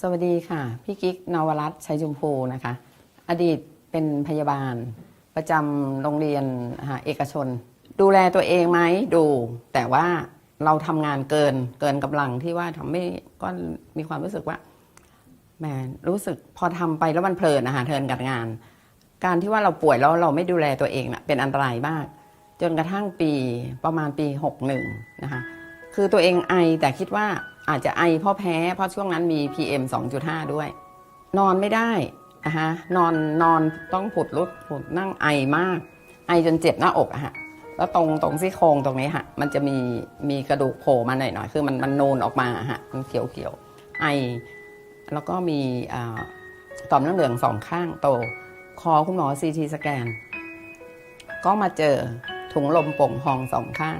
สวัสดีค่ะ พี่กิ๊กนวรัตน์ชัยชมพูนะคะ อดีตเป็นพยาบาล ประจำโรงเรียนเอกชน ดูแลตัวเองไหมดู แต่ว่าเราทำงานเกินเกินกำลังที่ว่าทำไม่ก็มีความรู้สึกว่าแหมรู้สึกพอทำไปแล้วมันเพลินนะคะเทินกับงาน การที่ว่าเราป่วยแล้วเราไม่ดูแลตัวเองนะเป็นอันตรายมาก จนกระทั่งปีประมาณปี 61 นะคะ คือตัวเองไอแต่คิดว่า อาจจะไอเพราะแพ้เพราะช่วงนั้นมี PM 2.5 ด้วย นอนไม่ได้นะคะนอนนอนต้องผุดลุกผุดนั่งไอมาก ไอจนเจ็บหน้าอกอะฮะแล้วตรงตรงซี่โครงตรงนี้ฮะมันจะมีมีกระดูกโผล่มาหน่อยหน่อยคือมันมันโนนออกมาอะฮะมันเขียวเขียวไอ แล้วก็มีต่อมน้ำเหลืองสองข้างโต คอคุณหมอซีทีสแกน ก็มาเจอถุงลมโป่งพองสองข้าง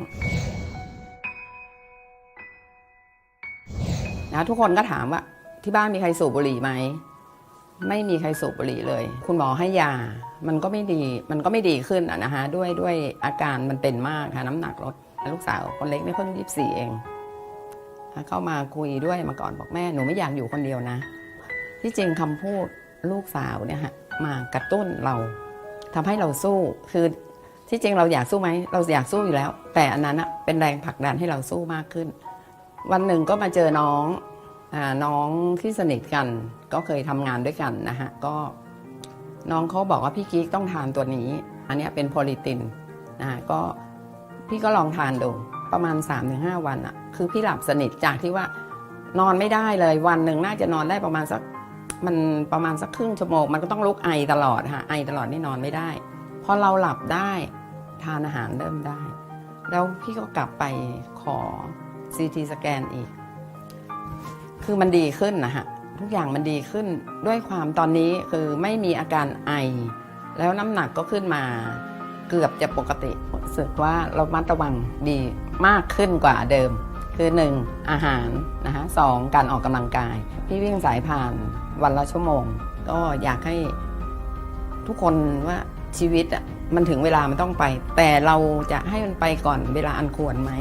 นะทุกคนก็ถามว่าที่บ้านมีใครสูบบุหรี่ไหมไม่มีใครสูบบุหรี่เลย คุณหมอให้ยา มันก็ไม่ดี มันก็ไม่ดีขึ้นอะนะคะด้วยด้วยอาการมันเป็นมากค่ะน้ำหนักลดลูกสาวคนเล็กไม่เพิ่งยี่สิบสี่เอง เข้ามาคุยด้วยมาก่อนบอกแม่หนูไม่อยากอยู่คนเดียวนะ ที่จริงคำพูดลูกสาวเนี่ยฮะมากระตุ้นเราทำให้เราสู้คือที่จริงเราอยากสู้ไหมเราอยากสู้อยู่แล้ว แต่อันนั้นอะเป็นแรงผลักดันให้เราสู้มากขึ้น วันหนึ่งก็มาเจอน้องอาน้องที่สนิทกัน ก็เคยทำงานด้วยกันนะฮะก็น้องเขาบอกว่าพี่กิ๊กต้องทานตัวนี้ อันนี้เป็นโพลิตินนะฮะก็พี่ก็ลองทานดูประมาณ 3-5 วันอะคือพี่หลับสนิทจากที่ว่านอนไม่ได้เลยวันหนึ่งน่าจะนอนได้ประมาณสักมันประมาณสักครึ่งชั่วโมงมันก็ต้องลุกไอตลอดฮะไอตลอดนี่นอนไม่ได้พอเราหลับได้ทานอาหารเริ่มได้ แล้วพี่ก็กลับไปขอ CT สแกนอีก คือมันดีขึ้นนะฮะ ทุกอย่างมันดีขึ้นด้วยความตอนนี้คือไม่มีอาการไอ แล้วน้ำหนักก็ขึ้นมาเกือบจะปกติรู้สึกว่าเรามัดระวังดีมากขึ้นกว่าเดิม คือ 1 อาหารนะคะสองการออกกำลังกาย พี่วิ่งสายผ่านวันละชั่วโมง ก็อยากให้ทุกคนว่าชีวิตอะมันถึงเวลามันต้องไป แต่เราจะให้มันไปก่อนเวลาอันควรไหม